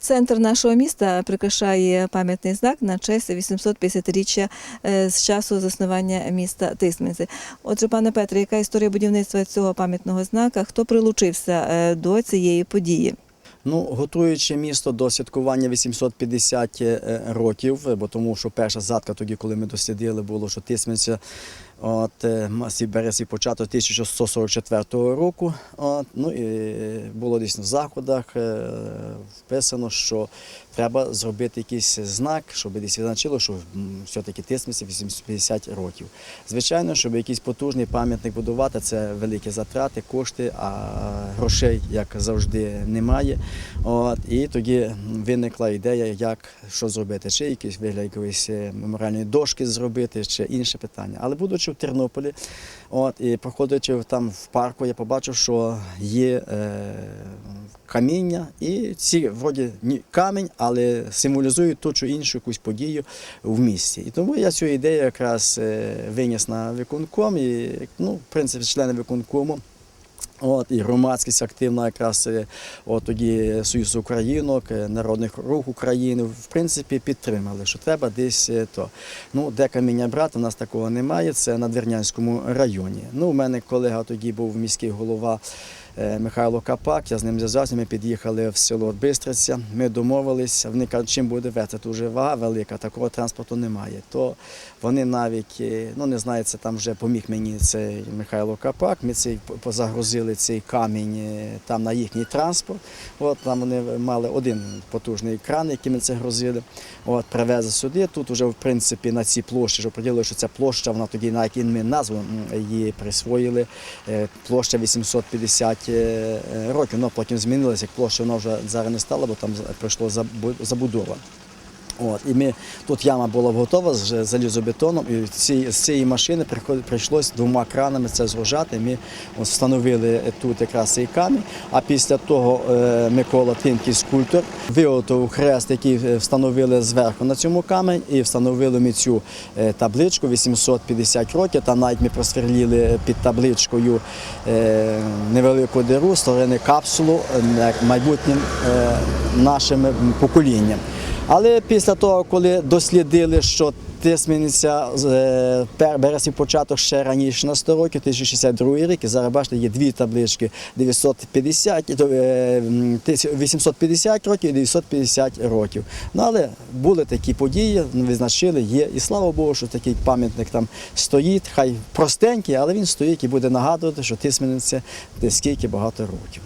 Центр нашого міста прикрашає пам'ятний знак на честь 850-річчя е, з часу заснування міста Тисменці. Отже, пане Петре, яка історія будівництва цього пам'ятного знака? Хто прилучився е, до цієї події? Ну, готуючи місто до святкування 850 е, років, бо тому що перша згадка тоді, коли ми дослідили, було, що Тисменця от, е, бере свій початок 1144 року. От, ну, і було дійсно в заходах е, вписано, що треба зробити якийсь знак, щоб десь відзначило, що все-таки Тисменці 850 років. Звичайно, щоб якийсь потужний пам'ятник будувати, це великі затрати, кошти, а грошей, як завжди, немає. От, і тоді виникла ідея, як що зробити, чи якийсь вигляд якоїсь е, меморіальної дошки зробити, чи інше питання. Але будучи в Тернополі, от, і проходячи там в парку, я побачив, що є е, каміння, і ці вроді камінь, але символізують ту чи іншу якусь подію в місті. І тому я цю ідею якраз е, виніс на виконком, і ну, в принципі, члени виконкому. От, і громадськість активна, якраз е, от тоді Союз Українок, е, Народних рух України, в принципі, підтримали, що треба десь е, то. Ну, де каміння брати, у нас такого немає, це на Двернянському районі. Ну, у мене колега тоді був міський голова Михайло Капак, я з ним зв'язався, ми під'їхали в село Бистриця, ми домовилися, вони кажуть, чим буде вести, тут вже вага велика, такого транспорту немає. То вони навіть, е, ну не знаю, це там вже поміг мені цей Михайло Капак, ми цей позагрузили цей камінь е, там на їхній транспорт. От там вони мали один потужний кран, який ми це грузили. От, привезли сюди. Тут вже в принципі на цій площі, що поділили, що ця площа, вона тоді на якій ми назву її присвоїли. е, Площа 850 е, років. Вона потім змінилася, як площа вона вже зараз не стала, бо там пройшло забудова. От, і ми, тут яма була готова з залізобетоном, і ці, з цієї машини приход- прийшлось двома кранами це згружати. Ми встановили тут якраз цей камінь. А після того е, Микола Тинкий скульптор виготовив хрест, який е, встановили зверху на цьому камені, і встановили ми цю е, табличку 850 років. Там навіть ми просверлили під табличкою е, невелику диру, створили капсулу майбутнім е, нашим поколінням. Але після того, коли дослідили, що Тисмениця е, пер- бере свій початок ще раніше на 100 років, 1062 рік, і зараз бачите, є дві таблички 950, і то, е, 850 років і 950 років. Ну, але були такі події, визначили, є. І слава Богу, що такий пам'ятник там стоїть, хай простенький, але він стоїть і буде нагадувати, що Тисмениця десь скільки багато років.